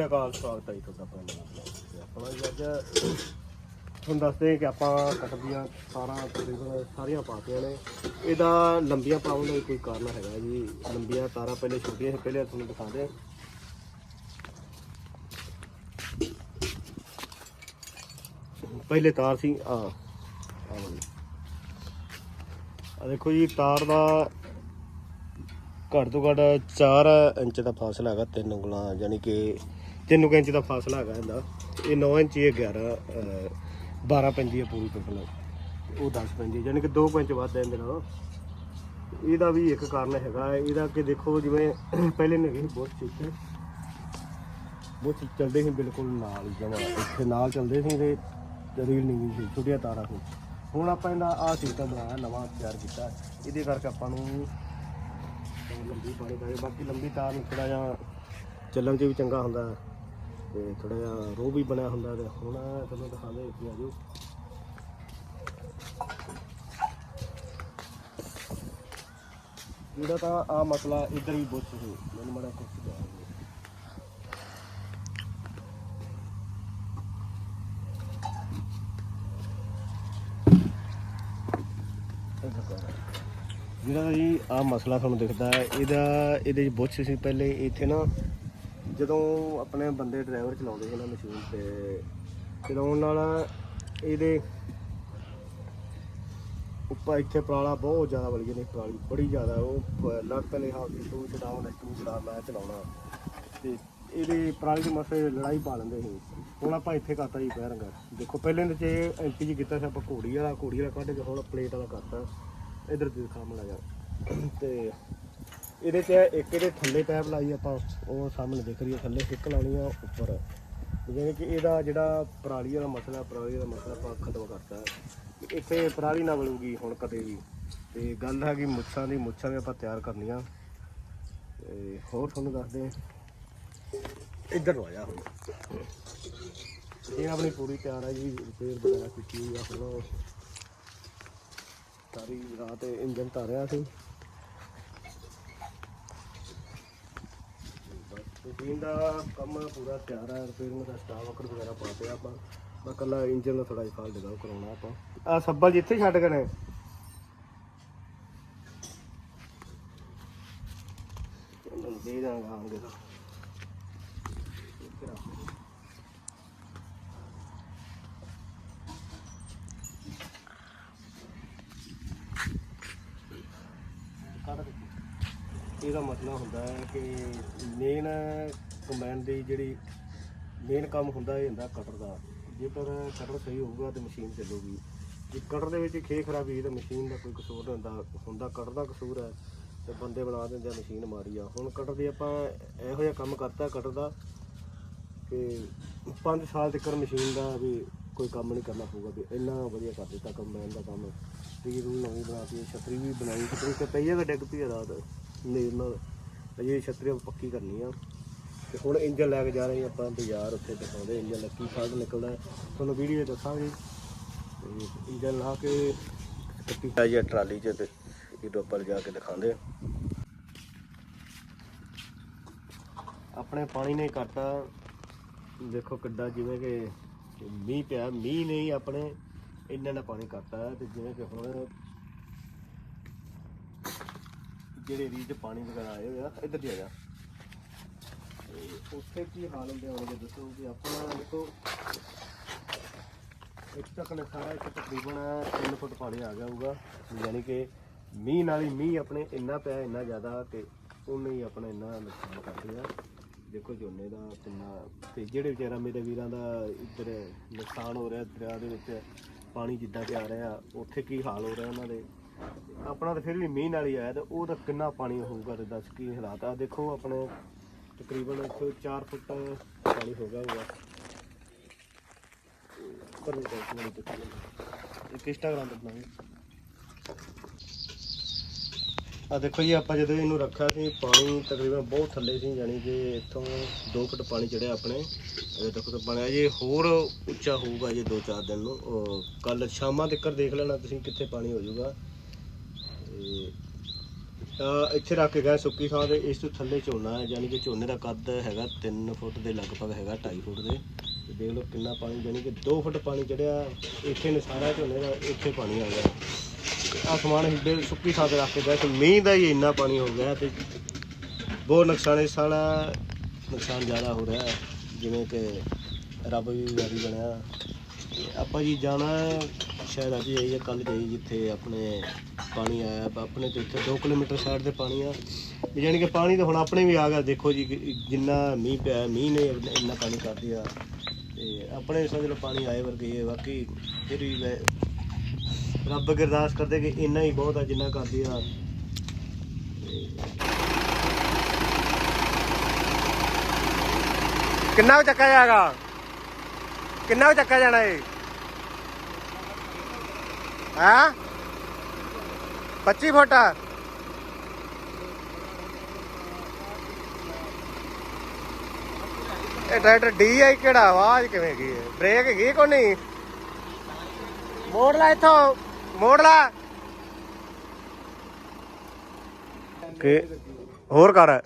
ਸ੍ਰੀ ਅਕਾਲ, ਸਵਾਗਤ ਹੈ ਜੀ ਤੁਹਾਡਾ ਪਿੰਡ ਆਪਣਾ ਜੀ ਅੱਜ ਤੁਹਾਨੂੰ ਦੱਸਦੇ ਹਾਂ ਕਿ ਆਪਾਂ ਕਟਦੀਆਂ ਸਾਰਾ ਤਕਰੀਬਨ ਸਾਰੀਆਂ ਪਾਤੀਆਂ ਨੇ। ਇਹਦਾ ਲੰਬੀਆਂ ਪਾਉਣ ਦਾ ਕੋਈ ਕਾਰਨ ਹੈਗਾ ਜੀ। ਲੰਬੀਆਂ ਤਾਰਾਂ ਪਹਿਲੇ, ਛੋਟੀਆਂ ਸੀ, ਪਹਿਲੇ ਤੁਹਾਨੂੰ ਦਿਖਾਉਂਦੇ ਪਹਿਲੇ ਤਾਰ ਸੀ ਆ ਆ ਦੇਖੋ ਜੀ, ਤਾਰ ਦਾ ਘੱਟ ਤੋਂ ਘੱਟ 4 ਇੰਚ ਦਾ ਫਾਸਲਾ ਹੈਗਾ, ਤਿੰਨ ਉਂਗਲਾਂ, ਯਾਨੀ ਕਿ 3 ਇੰਚ ਦਾ ਫਾਸਲਾ ਹੈਗਾ ਇਹਦਾ। ਇਹ 9 ਇੰਚ ਇਹ 11 ਅਹ, 12 ਪੈਂਦੀ ਹੈ ਪੂਰੀ ਟੋਟਲ ਉਹ 10 ਪੈਂਦੀ ਹੈ ਯਾਨੀ ਕਿ 2 ਇੰਚ ਵੱਧ ਹੈ ਇਹਦੇ ਨਾਲ। ਇਹਦਾ ਵੀ ਇੱਕ ਕਾਰਨ ਹੈਗਾ ਇਹਦਾ ਕਿ ਦੇਖੋ ਜਿਵੇਂ ਪਹਿਲੇ ਨੇ ਸੀ ਬਹੁਤ ਚੀਜ਼ਾਂ ਬਹੁਤ ਚੱਲਦੇ ਸੀ ਬਿਲਕੁਲ ਨਾਲ ਹੀ ਜਮਾ। ਇੱਥੇ ਨਾਲ ਚੱਲਦੇ ਸੀ ਤੇ ਰੀਲ ਨਹੀਂ ਸੀ ਛੋਟੀਆਂ ਤਾਰਾਂ ਸੀ। ਹੁਣ ਆਪਾਂ ਇਹਦਾ ਆਹ ਸਿਸਟਮ ਬਣਾਇਆ ਨਵਾਂ ਤਿਆਰ ਕੀਤਾ। ਇਹਦੇ ਕਰਕੇ ਆਪਾਂ ਨੂੰ ਲੰਬੀ ਪਾਣੀ ਪਾਏ ਬਾਕੀ ਲੰਬੀ ਤਾਰ ਨੂੰ ਥੋੜਾ ਜਿਹਾ ਚੱਲਣ 'ਚ ਵੀ ਚੰਗਾ ਹੁੰਦਾ। ਤੇ ਥੋੜਾ ਜਿਹਾ ਰੋਹ ਵੀ ਬਣਿਆ ਹੁੰਦਾ ਤੇ ਹੁਣ ਤੁਹਾਨੂੰ ਦਿਖਾਉਂਦੇ ਇੱਥੇ ਆ ਜਾਓ। ਜਿਹੜਾ ਤਾਂ ਆ ਮਸਲਾ ਇੱਧਰ ਵੀ ਬੁੱਝ ਸੀ ਮੈਨੂੰ ਮੜਾ ਕੁਝ ਗਿਆ ਜਿਹੜਾ ਜੀ ਆ ਮਸਲਾ ਤੁਹਾਨੂੰ ਦਿਖਦਾ ਹੈ ਇਹਦਾ ਇਹਦੇ ਵਿੱਚ ਬੁੱਛ ਸੀ ਪਹਿਲੇ, ਇੱਥੇ ਨਾ ਜਦੋਂ ਆਪਣੇ ਬੰਦੇ ਡਰਾਈਵਰ ਚਲਾਉਂਦੇ ਸੀ ਨਾ ਮਸ਼ੀਨ ਤੇ ਚਲਾਉਣ ਨਾਲ ਇਹਦੇ ਉੱਪਰ ਇੱਥੇ ਪਰਾਲਾ ਬਹੁਤ ਜ਼ਿਆਦਾ ਵਲ ਗਈ ਨੇ ਪਰਾਲੀ ਬੜੀ ਜ਼ਿਆਦਾ, ਉਹ ਲੱਗ ਪਹਿਲੇ ਹਾਲ ਕਿ ਤੂੰ ਚਲਾਉਣਾ ਨਾ ਤੂੰ ਚਲਾ ਮੈਂ ਚਲਾਉਣਾ। ਤੇ ਇਹਦੇ ਪਰਾਲੀ ਦੇ ਮਸੇ ਲੜਾਈ ਪਾ ਲੈਂਦੇ ਸੀ। ਹੁਣ ਆਪਾਂ ਇੱਥੇ ਕਰਤਾ ਜੀ ਬੈਰੰਗ ਦੇਖੋ, ਪਹਿਲੇ ਦੇ ਚ ਐਂਟੀ ਜੀ ਕੀਤਾ ਸੀ ਆਪਾਂ ਘੋੜੀ ਵਾਲਾ ਘੋੜੀ ਵਾਲਾ ਕੱਢ ਕੇ ਹੁਣ ਪਲੇਟ ਵਾਲਾ ਕਰਤਾ। ਇਧਰ ਦਿਖਾ ਮੜਾ ਜਾ ਤੇ ਇਹਦੇ ਚ ਇੱਕ ਇਹਦੇ ਥੱਲੇ ਪੈਪ ਲਾਈ ਆਪਾਂ, ਉਹ ਸਾਹਮਣੇ ਦੇਖ ਰਹੀ ਹੈ ਥੱਲੇ ਸਿੱਕ ਲਾਉਣੀ ਆ ਉੱਪਰ। ਜਿਵੇਂ ਕਿ ਇਹਦਾ ਜਿਹੜਾ ਪਰਾਲੀ ਵਾਲਾ ਮਸਲਾ, ਪਰਾਲੀ ਦਾ ਮਸਲਾ ਆਪਾਂ ਖਤਮ ਕਰਤਾ। ਇੱਥੇ ਪਰਾਲੀ ਨਾ ਬਣੂਗੀ ਹੁਣ ਕਦੇ ਵੀ। ਤੇ ਗੱਲ ਹੈ ਕਿ ਮੁੱਛਾਂ ਦੀ, ਮੁੱਛਾਂ ਵੀ ਆਪਾਂ ਤਿਆਰ ਕਰਨੀਆਂ। ਤੇ ਹੋਰ ਤੁਹਾਨੂੰ ਦੱਸਦੇ ਇੱਧਰ ਨੂੰ ਆ ਜਾ ਹੁਣ। ਇਹ ਆਪਣੀ ਪੂਰੀ ਤਿਆਰ ਹੈ ਜੀ, ਰਿਪੇਅਰ ਵਗੈਰਾ ਕੀਤੀ ਹੋਈ ਆ ਹੁਣ। ਸਾਰੀ ਰਾਤ ਇੰਜਨ ਧਾਰਿਆ ਸੀ। ਰੂਟੀਨ ਦਾ ਕੰਮ ਪੂਰਾ ਤਿਆਰ ਹੈ ਰਿਪੇਅਰਿੰਗ ਦਾ ਸਟਾਫ ਵਕਰ ਵਗੈਰਾ ਪਾ ਪਿਆ ਆਪਾਂ ਬਸ ਕੱਲਾ ਇੰਜਨ ਦਾ ਥੋੜਾ ਜਿਹਾ ਫਾਲਟ ਹੈਗਾ ਉਹ ਕਰਾਉਣਾ ਆਪਾਂ। ਆ ਸੱਬਲ ਜਿੱਥੇ ਛੱਡ ਗਏ ਨੇ ਇਹਨਾਂ ਨੂੰ ਦੇ ਦਾਂਗਾ ਆਉਂਦੇ ਤਾਂ ਇੱਧਰ ਆ। ਇਹਦਾ ਮਸਲਾ ਹੁੰਦਾ ਹੈ ਕਿ ਮੇਨ ਕਮੈਂਡ ਦੀ ਜਿਹੜੀ ਮੇਨ ਕੰਮ ਹੁੰਦਾ ਇਹ ਹੁੰਦਾ ਕਟਰ ਦਾ। ਜੇਕਰ ਕਟਰ ਸਹੀ ਹੋਊਗਾ ਤੇ ਮਸ਼ੀਨ ਚੱਲੂਗੀ। ਜੇ ਕਟਰ ਦੇ ਵਿੱਚ ਖੇ ਖਰਾਬੀ ਤਾਂ ਮਸ਼ੀਨ ਦਾ ਕੋਈ ਕਸੂਰ ਨਹੀਂ ਹੁੰਦਾ। ਹੁੰਦਾ ਕਟਰ ਦਾ ਕਸੂਰ ਹੈ ਤੇ ਬੰਦੇ ਬਣਾ ਦਿੰਦੇ ਆ ਮਸ਼ੀਨ ਮਾਰੀ ਆ। ਹੁਣ ਕਟਰ ਦੀ ਆਪਾਂ ਇਹੋ ਜਿਹਾ ਕੰਮ ਕਰਤਾ ਕਟਰ ਦਾ ਕਿ 5 ਸਾਲ ਤੱਕ ਮਸ਼ੀਨ ਦਾ ਵੀ ਕੋਈ ਕੰਮ ਨਹੀਂ ਕਰਨਾ ਪਊਗਾ ਵੀ ਇੰਨਾ ਵਧੀਆ ਕਰ ਦਿੱਤਾ ਕੰਬਾਈਨ ਦਾ ਕੰਮ। ਟੀ ਰੂਲ ਨਵੀਂ ਬਣਾਤੀ ਛਤਰੀ ਵੀ ਬਣਾਈ, ਛਤਰੀ ਤੇ ਪਈਆ ਕਿ ਡਿੱਗ ਪਈ ਰਾਤ। ਰਾਤ ਨੇਰ ਨਾਲ ਅਜੇ ਛਤਰੀ ਪੱਕੀ ਕਰਨੀ ਆ। ਤੇ ਹੁਣ ਇੰਜਨ ਲੈ ਕੇ ਜਾ ਰਹੇ ਹਾਂ ਆਪਾਂ ਬਾਜ਼ਾਰ, ਉੱਥੇ ਦਿਖਾਉਂਦੇ ਇੰਜਨ ਲੱਕੀ ਫਾਲਟ ਨਿਕਲਦਾ ਤੁਹਾਨੂੰ ਵੀਡੀਓ ਦੱਸਾਂਗੇ। ਤੇ ਇੰਜਨ ਲਾ ਕੇ ਕੱਟੀ। ਆ ਟਰਾਲੀ 'ਚ ਤੇ ਇਹ ਉੱਪਰ ਜਾ ਕੇ ਦਿਖਾਉਂਦੇ ਆਪਣੇ ਪਾਣੀ ਨੇ ਕਰਤਾ। ਦੇਖੋ ਕਿੱਡਾ ਜਿਵੇਂ ਕਿ ਮੀਂਹ ਪਿਆ। ਮੀਂਹ ਨਹੀਂ ਆਪਣੇ ਇੰਨਾ ਨਾ ਪਾਣੀ ਕਰਤਾ ਤੇ ਜਿਵੇਂ ਕਿ ਹੁਣ ਜਿਹੜੇ ਰੀਜ ਪਾਣੀ ਵਗੈਰਾ ਆਏ ਹੋਏ ਆ, ਇੱਧਰ ਦੀ ਆ ਜਾ। ਤੇ ਉੱਥੇ ਕੀ ਹਾਲ ਹੁੰਦੇ ਹੋਣਗੇ ਦੱਸੋ ਕਿ ਆਪਣਾ ਦੇਖੋ। ਇੱਕ ਤੱਕ ਨੇ ਸਾਰਾ ਇੱਕ ਤਕਰੀਬਨ 3 ਫੁੱਟ ਪਾਣੀ ਆ ਗਿਆ ਹੋਊਗਾ ਯਾਨੀ ਕਿ ਮੀਂਹ ਨਾਲ ਹੀ ਮੀਂਹ ਆਪਣੇ ਇੰਨਾ ਪਿਆ, ਇੰਨਾ ਜ਼ਿਆਦਾ ਕਿ ਉਹਨੇ ਹੀ ਆਪਣਾ ਇੰਨਾ ਨੁਕਸਾਨ ਕਰ ਲਿਆ। ਦੇਖੋ ਝੋਨੇ ਦਾ ਕਿੰਨਾ, ਤੇ ਜਿਹੜੇ ਵਿਚਾਰਾ ਮੇਰੇ ਵੀਰਾਂ ਦਾ ਇੱਧਰ ਨੁਕਸਾਨ ਹੋ ਰਿਹਾ, ਦਰਿਆ ਦੇ ਵਿੱਚ ਪਾਣੀ ਜਿੱਦਾਂ ਕਿ ਆ ਰਿਹਾ, ਉੱਥੇ ਕੀ ਹਾਲ ਹੋ ਰਿਹਾ ਉਹਨਾਂ ਦੇ? ਆਪਣਾ ਤਾਂ ਫਿਰ ਵੀ ਮੀਂਹ ਨਾਲ ਹੀ ਆਇਆ ਤੇ ਉਹ ਤਾਂ ਕਿੰਨਾ ਪਾਣੀ ਹੋਊਗਾ ਤੇ ਦੱਸ ਕੀ ਹਾਲਾਤ ਆ। ਦੇਖੋ ਆਪਣੇ ਤਕਰੀਬਨ ਇੱਥੇ 4 ਫੁੱਟ ਪਾਣੀ ਹੋ ਗਿਆ ਹੋਊਗਾ। ਪਰ ਉਹ ਤਾਂ ਨਹੀਂ ਦਿੱਤਾ ਇੱਕ ਇੰਸਟਾਗ੍ਰਾਮ ਤੇ ਬਣਾਉਂਗੇ ਆ ਦੇਖੋ ਜੀ, ਆਪਾਂ ਜਦੋਂ ਇਹਨੂੰ ਰੱਖਿਆ ਸੀ, ਪਾਣੀ ਤਕਰੀਬਨ ਬਹੁਤ ਥੱਲੇ ਸੀ, ਯਾਨੀ ਕਿ ਇੱਥੋਂ 2 ਫੁੱਟ ਪਾਣੀ ਚੜਿਆ ਆਪਣੇ। ਇਹ ਦੇਖੋ ਤਾਂ ਬਣਿਆ। ਜੇ ਹੋਰ ਉੱਚਾ ਹੋਊਗਾ ਜੇ 2-4 ਦਿਨ ਨੂੰ ਕੱਲ ਸ਼ਾਮਾਂ ਤੱਕ ਦੇਖ ਲੈਣਾ ਤੁਸੀਂ ਕਿੱਥੇ ਪਾਣੀ ਹੋ ਜਾਊਗਾ। ਤੇ ਅਹ ਇੱਥੇ ਰੱਖ ਕੇ ਗਏ ਸੁੱਕੀ ਥਾਂ ਤੇ ਇਸ ਤੋਂ ਥੱਲੇ ਝੋਨਾ ਹੈ ਯਾਨੀ ਕਿ ਝੋਨੇ ਦਾ ਕੱਦ ਹੈਗਾ 3 ਫੁੱਟ ਦੇ ਲਗਭਗ ਹੈਗਾ 2.5 ਫੁੱਟ ਦੇ। ਤੇ ਦੇਖ ਲਓ ਕਿੰਨਾ ਪਾਣੀ ਯਾਨੀ ਕਿ 2 ਫੁੱਟ ਪਾਣੀ ਚੜਿਆ ਇੱਥੇ ਨੇ ਸਾਰਾ ਝੋਨੇ ਦਾ ਇੱਥੇ ਪਾਣੀ ਆ ਗਿਆ। ਆ ਸਮਾਨ ਅਸੀਂ ਸੁੱਕੀ ਥਾਂ ਤੇ ਰੱਖ ਕੇ ਗਏ ਤੇ ਮੀਂਹ ਦਾ ਹੀ ਇੰਨਾ ਪਾਣੀ ਹੋ ਗਿਆ ਤੇ ਬਹੁਤ ਨੁਕਸਾਨ ਇਸ ਸਾਲ ਨੁਕਸਾਨ ਜ਼ਿਆਦਾ ਹੋ ਰਿਹਾ ਹੈ, ਜਿਵੇਂ ਕਿ ਰੱਬ ਵੀ ਵਾਰੀ ਬਣਿਆ। ਤੇ ਆਪਾਂ ਜੀ ਜਾਣਾ ਸ਼ਾਇਦ ਅੱਜ ਜਾਈਏ ਕੱਲ ਜਾਈਏ ਜਿੱਥੇ ਆਪਣੇ ਪਾਣੀ ਆਇਆ ਆਪਣੇ ਤੋਂ ਇੱਥੇ 2 ਕਿਲੋਮੀਟਰ ਸਾਈਡ ਤੇ ਪਾਣੀ ਆ। ਵੀ ਯਾਨੀ ਕਿ ਪਾਣੀ ਤਾਂ ਹੁਣ ਆਪਣੇ ਵੀ ਆ ਗਿਆ, ਦੇਖੋ ਜੀ ਜਿੰਨਾ ਮੀਂਹ ਪਿਆ, ਮੀਂਹ ਨੇ ਇੰਨਾ ਪਾਣੀ ਕਰ ਦਿਆ। ਤੇ ਆਪਣੇ ਸਮਝ ਲਓ ਪਾਣੀ ਆਏ ਵਰਗੇ ਹੈ ਬਾਕੀ ਫਿਰ ਵੀ ਰੱਬ ਅੱਗੇ ਅਰਦਾਸ ਕਰਦੇ ਕਿ ਇੰਨਾ ਹੀ ਬਹੁਤ ਆ ਜਿੰਨਾ ਕਰਦੀ ਆ ਕਿੰਨਾ ਕੁ ਚੱਕਾ ਜਾਏਗਾ? ਕਿੰਨਾ ਕੁ ਚੱਕਾ ਜਾਣਾ ਏ ਹਾਂ 25 ਫੁੱਟ ਇਹ ਟਰੈਕਟਰ ਡੀ ਆਈ ਕਿਹੜਾ ਆਵਾਜ਼ ਕਿਵੇਂ ਗਈ ਹੈ ਬ੍ਰੇਕ ਹੈਗੀ ਕੋ ਨਹੀਂ ਮੋੜ ਲੈ ਇੱਥੋਂ ਮੋੜ ਲੈ ਕਿ ਹੋਰ ਕਰ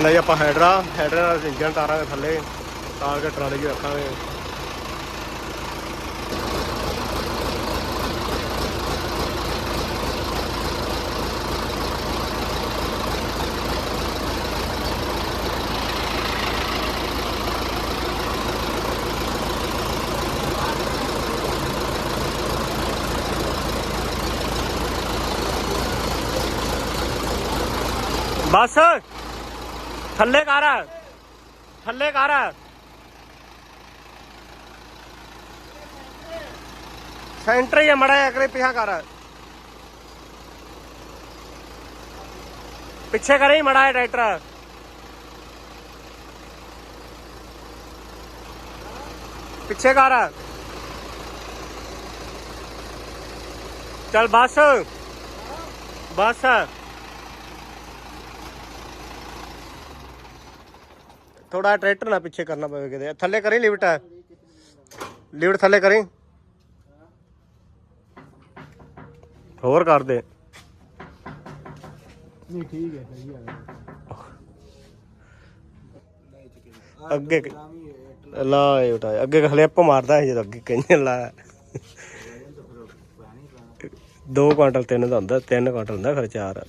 ਨਹੀਂ ਆਪਾਂ ਹੈਡਰਾ ਹੈਡਰਾ ਨਾਲ ਇੰਜਨ ਤਾਰਾਂਗੇ ਥੱਲੇ ਤਾਰ ਕੇ ਟਰਾਲੇ 'ਚ ਰੱਖਾਂਗੇ। ਬਸ। ਥੱਲੇ ਕਰ ਥੱਲੇ ਕਰ ਸੈਂਟਰ ਹੀ ਮੜਾ ਕਰੇ ਪਿਛਾ ਕਰ ਪਿੱਛੇ ਕਰੇ ਮੜਾ ਟਰੈਕਟਰ ਪਿੱਛੇ ਕਰ ਚੱਲ ਬਸ ਬਸ ਥੋੜਾ ਟਰੈਕਟਰ ਨਾ ਪਿੱਛੇ ਕਰਨਾ ਪਵੇ ਕਿਤੇ। ਥੱਲੇ ਕਰੀ ਲਿਫਟ। ਲਿਫਟ ਥੱਲੇ ਕਰੀ। ਹੋਰ ਕਰ ਦੇ ਨਹੀਂ ਠੀਕ ਹੈ ਸਹੀ ਆ ਅੱਗੇ ਲਾ ਇਹ ਉਟਾ ਅੱਗੇ ਹਲੇ ਅੱਪ ਮਾਰਦਾ ਜਦੋਂ ਅੱਗੇ ਕਹਿੰਦੇ ਲਾ 2 ਕੁਆਂਟਲ ਤਿੰਨ ਦਾ ਹੁੰਦਾ 3 ਕੁਆਂਟਲ ਹੁੰਦਾ ਫਿਰ 4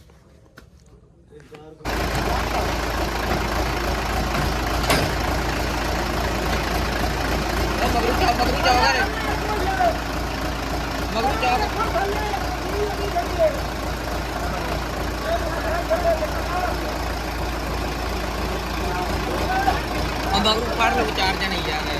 ਮਗਰੂ ਚਾ ਮਗਰੂ ਚਾ ਰੇ ਮਗਰੂ ਚਾ ਆ ਫੜ ਲੋ ਚਾਰ ਜਣੇ ਯਾਰ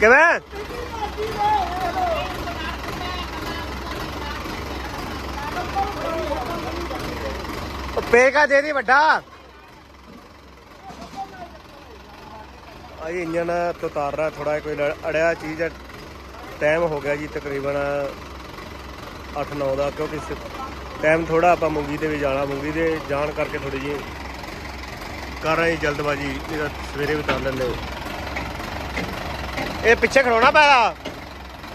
ਕਿਵੇਂ? ਪੇਗਾ ਦੇ ਦੀ ਵੱਡਾ। ਆਈ ਇੰਜਨ ਤੋਂ ਤਾਰ ਰਹਾ ਥੋੜਾ ਕੋਈ ਅੜਿਆ ਚੀਜ਼ ਹੈ ਟਾਈਮ ਹੋ ਗਿਆ ਜੀ ਤਕਰੀਬਨ 8-9 ਦਾ, ਕਿਉਂਕਿ ਟਾਈਮ ਥੋੜਾ ਆਪਾਂ ਮੁੰਗੀ ਤੇ ਵੀ ਜਾਣਾ, ਮੁੰਗੀ ਦੇ ਜਾਣ ਕਰਕੇ ਥੋੜੀ ਜੀ ਕਰ ਰਹੇ ਜਲਦਬਾਜੀ, ਇਹਦਾ ਸਵੇਰੇ ਵੀ ਕਰ ਲੈਂਦੇ ਇਹ ਪਿੱਛੇ ਖੜੋਣਾ ਪੈਣਾ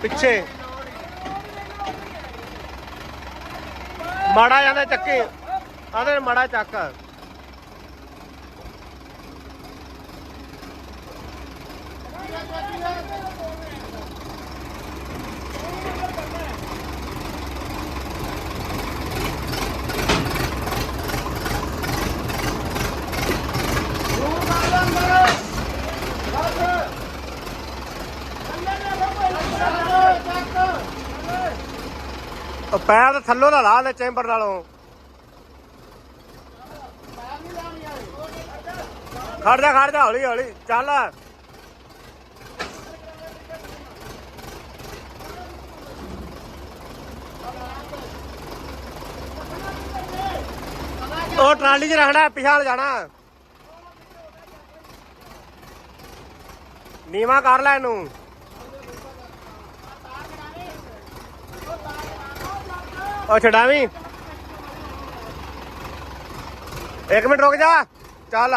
ਪਿੱਛੇ। ਮਾੜਾ ਜਾਂਦਾ ਚੱਕੇ। ਆਦੇ ਮਾੜਾ ਚੱਕ ਉਹ ਪੈਰ ਤਾਂ ਥੱਲੋਂ ਨਾ ਲਾ ਲੈ ਚੈਂਬਰ ਨਾਲੋਂ। ਖੜ ਜਾ ਖੜ ਜਾ, ਹੌਲੀ ਹੌਲੀ, ਚੱਲ। ਉਹ ਟਰਾਲੀ 'ਚ ਰੱਖਣਾ ਪਿਛਾਲ ਜਾਣਾ। ਨੀਵਾ ਕਰ ਲੈ ਇਹਨੂੰ। ਉਹ ਛਡਾਵੀਂ ਇੱਕ ਮਿੰਟ ਰੁਕ ਜਾ। ਚੱਲ।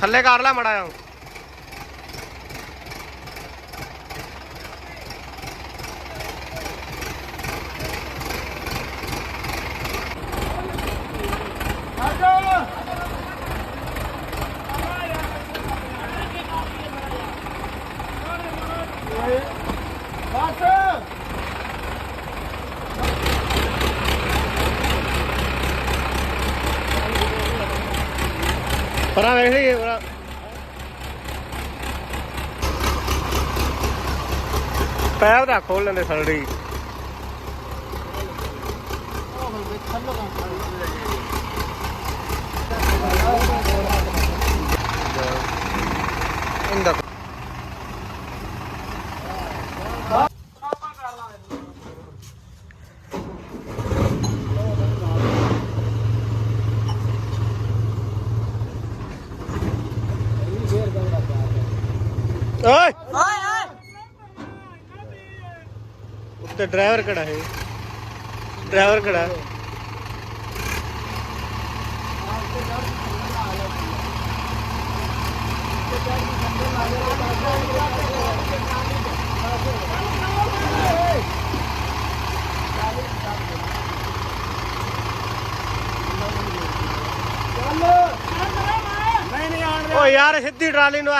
ਥੱਲੇ ਕਰ ਲੈ ਮੜਾ ਜਾ ਪਰਾਂ ਵੇਖ ਲਈ ਪਰਾਂ। ਪੈਰ ਦਾ ਖੋਲ ਲੈਂਦੇ ਸਲੜੀ। ਇੰਦਾ ਓਏ। ਓਏ ਓਏ। ਉੱਤੇ ਡਰਾਈਵਰ ਕਿਹੜਾ ਹੈ। ਡਰਾਈਵਰ ਹੈ? ਓ ਯਾਰ ਸਿੱਧੀ ਟਰਾਲੀ ਨੂੰ